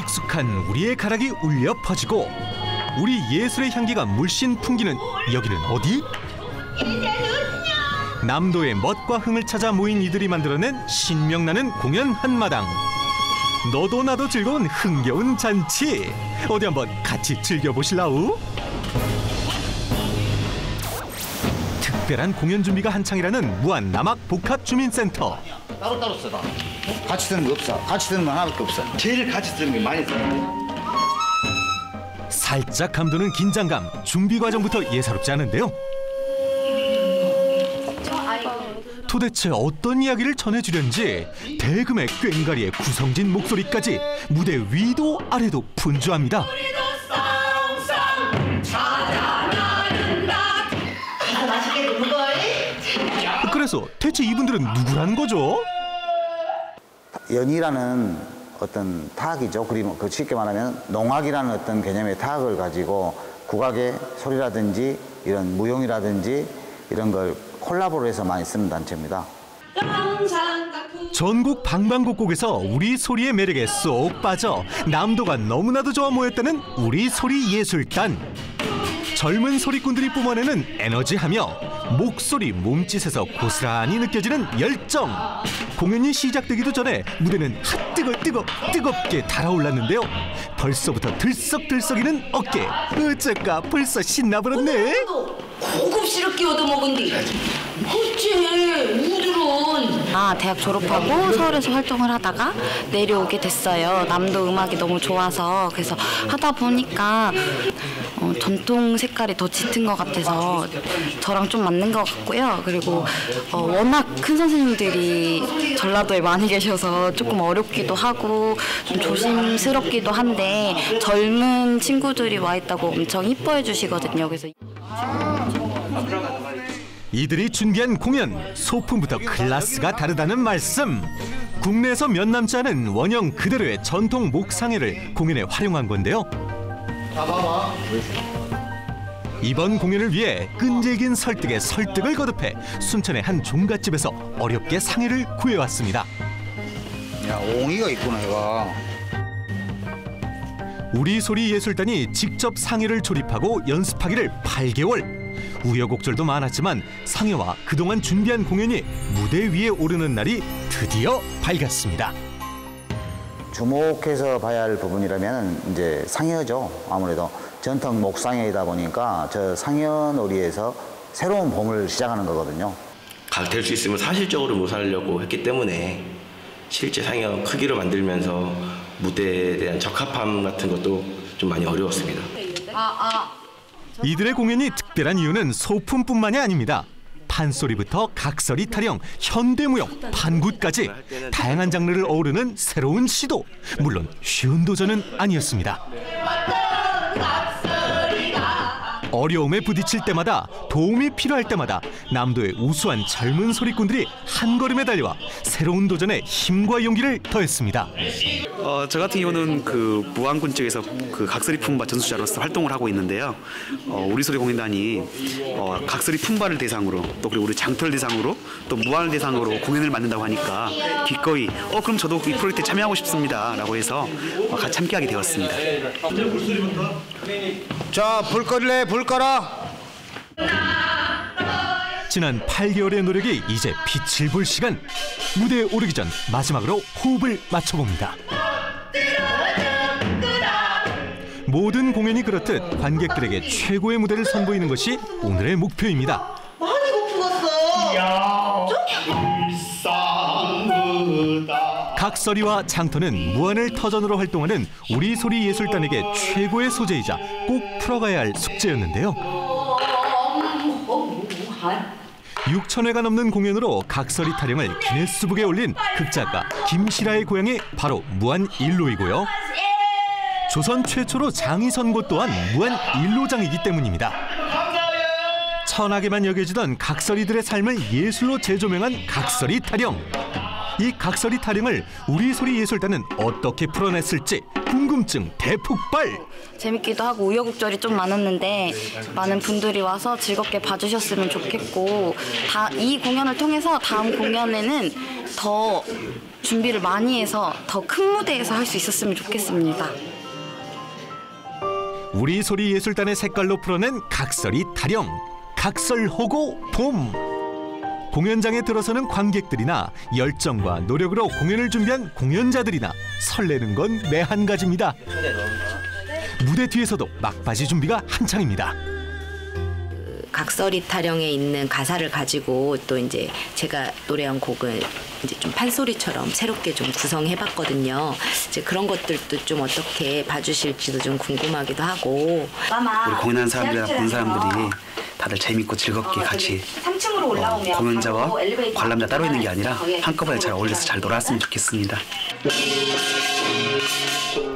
익숙한 우리의 가락이 울려 퍼지고 우리 예술의 향기가 물씬 풍기는 여기는 어디? 남도의 멋과 흥을 찾아 모인 이들이 만들어낸 신명나는 공연 한마당. 너도 나도 즐거운 흥겨운 잔치. 어디 한번 같이 즐겨보실라우? 특별한 공연 준비가 한창이라는 무한 남악 복합 주민센터. 따로 따로 쓰다. 같이 쓰는 거 없어. 같이 쓰는 건 하나밖에 없어. 제일 같이 쓰는 게 많이 써. 살짝 감도는 긴장감, 준비 과정부터 예사롭지 않은데요. 도대체 어떤 이야기를 전해주려는지 대금의 꽹가리의 구성진 목소리까지 무대 위도 아래도 분주합니다. 걸. 그래서 대체 이분들은 누구라는 거죠? 연이라는 어떤 타악이죠. 그리고 그 쉽게 말하면 농악이라는 어떤 개념의 타악을 가지고 국악의 소리라든지 이런 무용이라든지 이런 걸 콜라보로 해서 많이 쓰는 단체입니다. 전국 방방곡곡에서 우리 소리의 매력에 쏙 빠져 남도가 너무나도 좋아 모였다는 우리 소리 예술단. 젊은 소리꾼들이 뿜어내는 에너지하며 목소리 몸짓에서 고스란히 느껴지는 열정. 공연이 시작되기도 전에 무대는 핫뜨거 뜨거 뜨겁게 달아올랐는데요. 벌써부터 들썩들썩이는 어깨. 어쩔까 벌써 신나버렸네. 고급스럽게 얻어먹은 디. 어째 우들은. 아, 대학 졸업하고 서울에서 활동을 하다가 내려오게 됐어요. 남도 음악이 너무 좋아서 그래서 하다 보니까 어, 전통 색깔이 더 짙은 것 같아서 저랑 좀 맞는 것 같고요. 그리고 어, 워낙 큰 선생님들이 전라도에 많이 계셔서 조금 어렵기도 하고 좀 조심스럽기도 한데 젊은 친구들이 와 있다고 엄청 이뻐해 주시거든요. 그래서 이들이 준비한 공연 소품부터 클래스가 다르다는 말씀. 국내에서 몇 남지 않은 원형 그대로의 전통 목상회를 공연에 활용한 건데요. 이번 공연을 위해 끈질긴 설득에 설득을 거듭해 순천의 한 종갓집에서 어렵게 상회를 구해왔습니다. 야, 옹이가 있구나, 얘가. 우리 소리 예술단이 직접 상해를 조립하고 연습하기를 8개월. 우여곡절도 많았지만 상해와 그동안 준비한 공연이 무대 위에 오르는 날이 드디어 밝았습니다. 주목해서 봐야 할 부분이라면 이제 상여죠. 아무래도 전통 목상여이다 보니까 저 상여놀이에서 새로운 봄을 시작하는 거거든요. 될 수 있으면 사실적으로 묘사하려고 했기 때문에 실제 상영 크기로 만들면서 무대에 대한 적합함 같은 것도 좀 많이 어려웠습니다. 이들의 공연이 특별한 이유는 소품뿐만이 아닙니다. 판소리부터 각설이 타령, 현대무용, 판굿까지 다양한 장르를 어우르는 새로운 시도. 물론 쉬운 도전은 아니었습니다. 어려움에 부딪힐 때마다 도움이 필요할 때마다 남도의 우수한 젊은 소리꾼들이 한 걸음에 달려와 새로운 도전에 힘과 용기를 더했습니다. 어, 저 같은 경우는 그 무안군 쪽에서 그 각설이 품바 전수자로서 활동을 하고 있는데요. 어, 우리 소리 공연단이 어, 각설이 품바를 대상으로 또 그리고 우리 장터를 대상으로 또 무안을 대상으로 공연을 만든다고 하니까 기꺼이 어 그럼 저도 이 프로젝트에 참여하고 싶습니다라고 해서 어, 같이 함께하게 되었습니다. 자, 불 꺼래, 불 꺼라. 지난 8개월의 노력이 이제 빛을 볼 시간. 무대에 오르기 전 마지막으로 호흡을 맞춰봅니다. 모든 공연이 그렇듯 관객들에게 최고의 무대를 선보이는 것이 오늘의 목표입니다. 많이 고프겠어. 각설이와 장터는 무한을 터전으로 활동하는 우리 소리 예술단에게 최고의 소재이자 꼭 풀어가야 할 숙제였는데요. 6천회가 넘는 공연으로 각설이 타령을 기네스북에 올린 극작가 김실아의 고향이 바로 무한 일로이고요. 조선 최초로 장이 선곳 또한 무한 일로장이기 때문입니다. 천하게만 여겨지던 각설이들의 삶을 예술로 재조명한 각설이 타령. 이 각설이 타령을 우리 소리 예술단은 어떻게 풀어냈을지 궁금증 대폭발. 재밌기도 하고 우여곡절이 좀 많았는데 많은 분들이 와서 즐겁게 봐주셨으면 좋겠고 다 이 공연을 통해서 다음 공연에는 더 준비를 많이 해서 더 큰 무대에서 할 수 있었으면 좋겠습니다. 우리 소리 예술단의 색깔로 풀어낸 각설이 타령, 각설호고 봄. 공연장에 들어서는 관객들이나 열정과 노력으로 공연을 준비한 공연자들이나 설레는 건매한 가지입니다. 무대 뒤에서도 막바지 준비가 한창입니다. 각설이 타령에 있는 가사를 가지고 또 이제 제가 노래한 곡을 이제 좀 판소리처럼 새롭게 좀 구성해 봤거든요. 이제 그런 것들도 좀 어떻게 봐주실지도 좀 궁금하기도 하고. 우리 공연하는 사람들이나 본 사람들이 다들 재밌고 즐겁게 같이 3층으로 어, 올라오면 공연자와 바로 엘리베이터 관람자 따로 있는 게 아니라 한꺼번에 잘 어울려서 잘 놀았으면 좋겠습니다.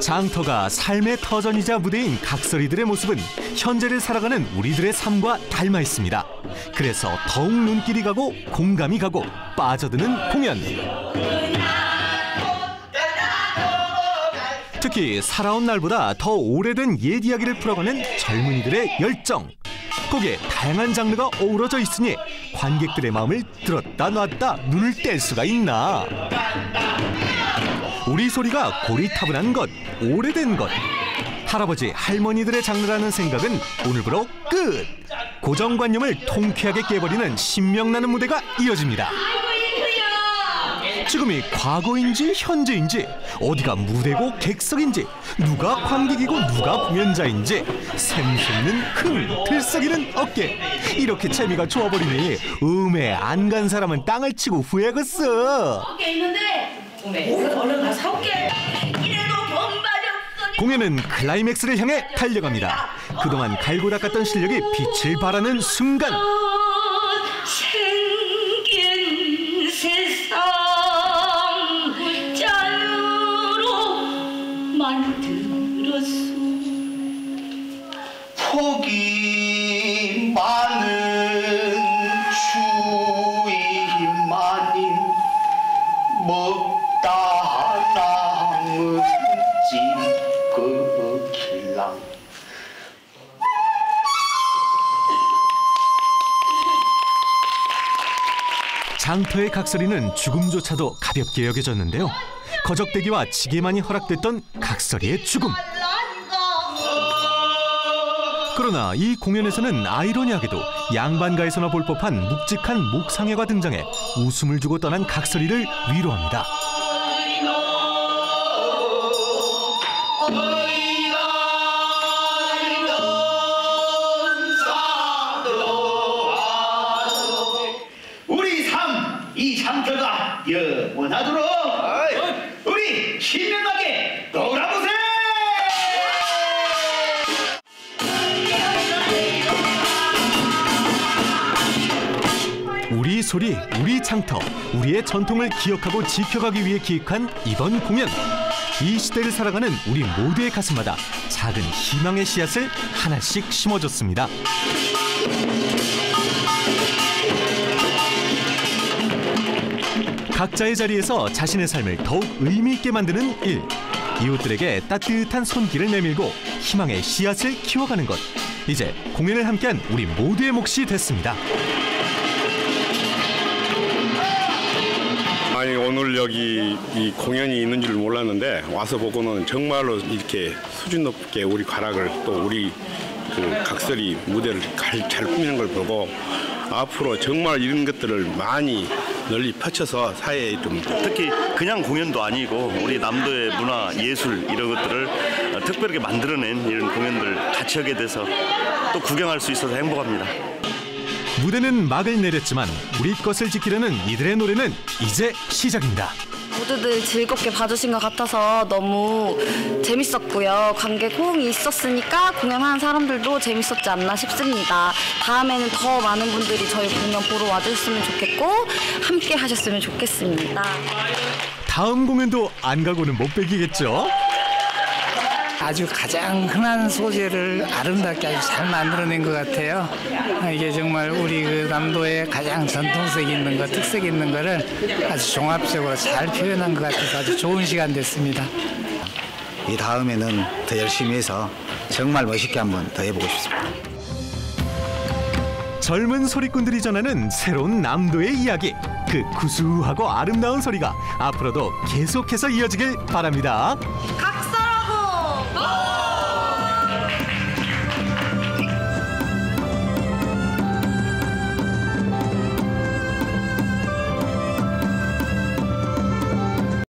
장터가 삶의 터전이자 무대인 각설이들의 모습은 현재를 살아가는 우리들의 삶과 닮아 있습니다. 그래서 더욱 눈길이 가고 공감이 가고 빠져드는 공연. 특히 살아온 날보다 더 오래된 옛 이야기를 풀어가는 젊은이들의 열정. 거기에 다양한 장르가 어우러져 있으니 관객들의 마음을 들었다 놨다 눈을 뗄 수가 있나. 우리 소리가 고리타분한 것, 오래된 것. 할아버지, 할머니들의 장르라는 생각은 오늘부로 끝! 고정관념을 통쾌하게 깨버리는 신명나는 무대가 이어집니다. 지금이 과거인지 현재인지 어디가 무대고 객석인지 누가 관객이고 누가 공연자인지 샘솟는 흥 들썩이는 어깨 이렇게 재미가 좋아버리니 음에 안 간 사람은 땅을 치고 후회겠어 공연은 클라이맥스를 향해 달려갑니다. 그동안 갈고 닦았던 실력이 빛을 발하는 순간. 폭이 많은 장터의 각설이는 죽음조차도 가볍게 여겨졌는데요. 거적대기와 지게만이 허락됐던 각설이의 죽음. 그러나 이 공연에서는 아이러니하게도 양반가에서나 볼 법한 묵직한 목상회가 등장해 웃음을 주고 떠난 각설이를 위로합니다. 신명하게 놀아보세요! 우리 소리, 우리 장터, 우리의 전통을 기억하고 지켜가기 위해 기획한 이번 공연. 이 시대를 살아가는 우리 모두의 가슴마다 작은 희망의 씨앗을 하나씩 심어줬습니다. 각자의 자리에서 자신의 삶을 더욱 의미 있게 만드는 일. 이웃들에게 따뜻한 손길을 내밀고 희망의 씨앗을 키워가는 것. 이제 공연을 함께한 우리 모두의 몫이 됐습니다. 아니 오늘 여기 이 공연이 있는 줄 몰랐는데 와서 보고는 정말로 이렇게 수준 높게 우리 가락을 또 우리 그 각설이 무대를 잘, 잘 꾸미는 걸 보고 앞으로 정말 이런 것들을 많이 널리 펼쳐서 사회에 좀 특히 그냥 공연도 아니고 우리 남도의 문화 예술 이런 것들을 어, 특별하게 만들어낸 이런 공연들 같이 하게 돼서 또 구경할 수 있어서 행복합니다. 무대는 막을 내렸지만 우리 것을 지키려는 이들의 노래는 이제 시작입니다. 모두들 즐겁게 봐주신 것 같아서 너무 재밌었고요. 관객 호응이 있었으니까 공연하는 사람들도 재밌었지 않나 싶습니다. 다음에는 더 많은 분들이 저희 공연 보러 와주셨으면 좋겠고 함께 하셨으면 좋겠습니다. 다음 공연도 안 가고는 못 빼기겠죠? 아주 가장 흔한 소재를 아름답게 아주 잘 만들어낸 것 같아요. 아, 이게 정말 우리 그 남도의 가장 전통성 있는 것, 특색 있는 거를 아주 종합적으로 잘 표현한 것 같아서 아주 좋은 시간 됐습니다. 이 다음에는 더 열심히 해서 정말 멋있게 한번 더 해보고 싶습니다. 젊은 소리꾼들이 전하는 새로운 남도의 이야기. 그 구수하고 아름다운 소리가 앞으로도 계속해서 이어지길 바랍니다.